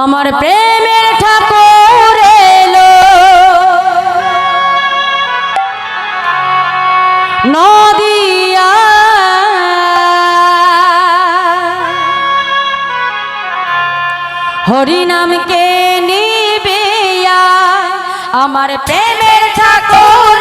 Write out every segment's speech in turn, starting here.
আমার প্রেমের ঠাকুর এলো। নদিয়া হরিনামকে নিবে আমার প্রেমের ঠাকুর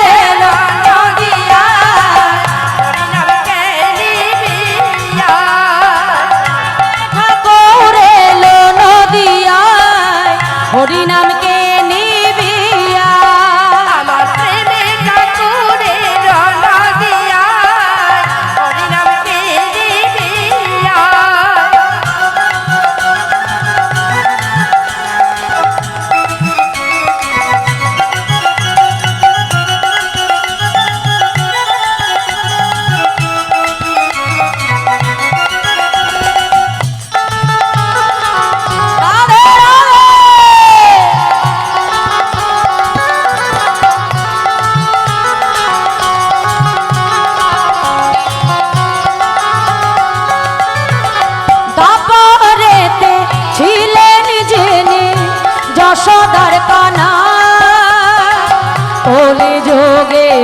হরি নাম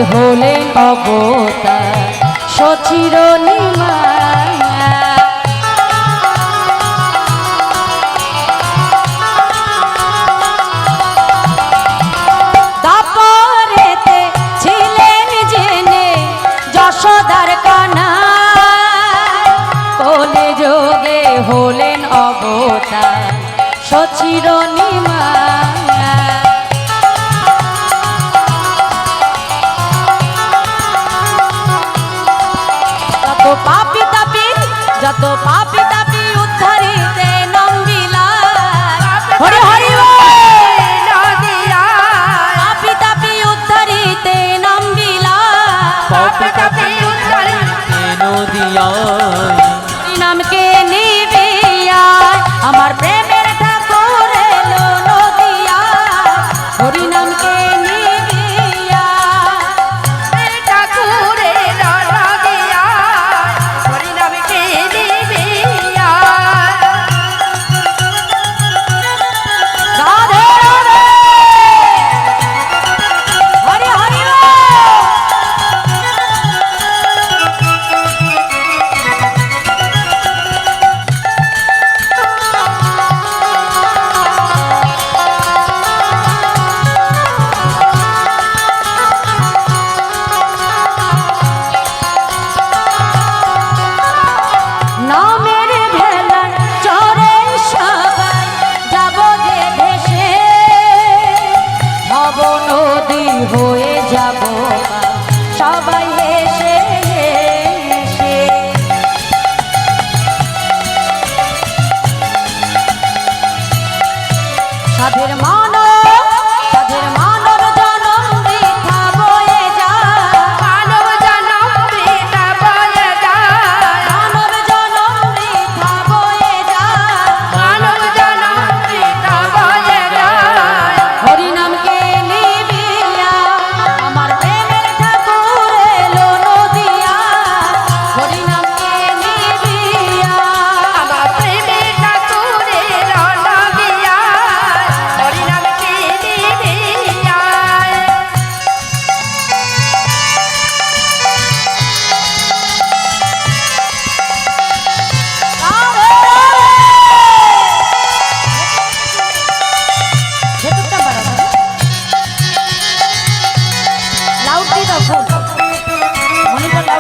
হলে অবতা সচির দাপরেতে ছিলেন জেনে যশোদার হলেন অবতা সচির নিমা। যত পাপি তাপি যত পাপি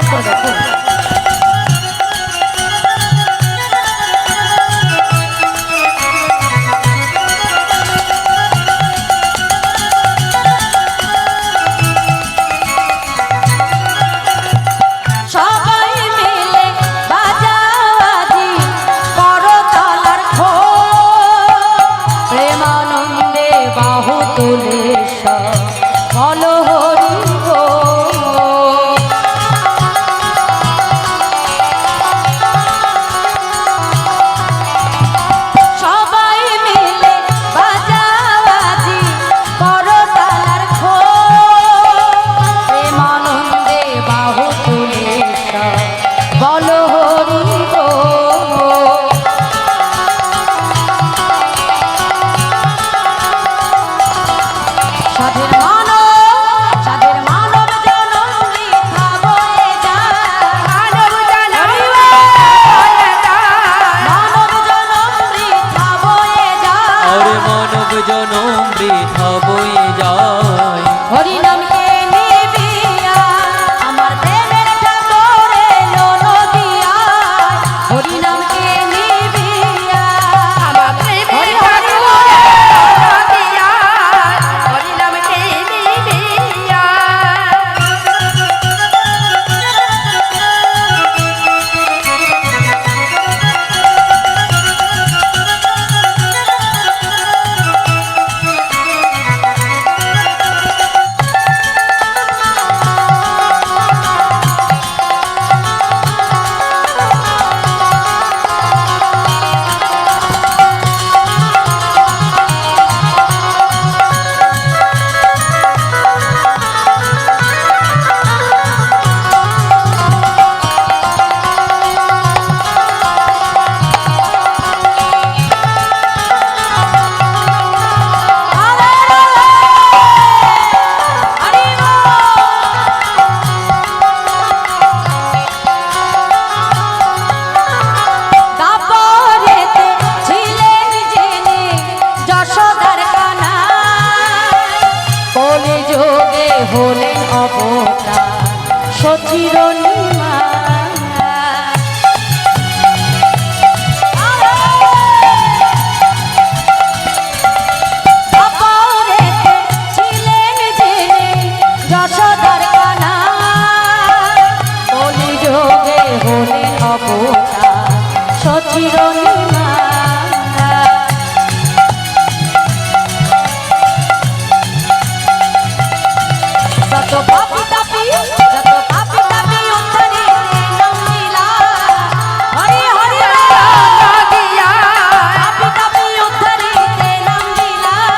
过了过 জনম বৃথা বই যায়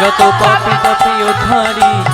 যত পাপি পাপি ও ধারী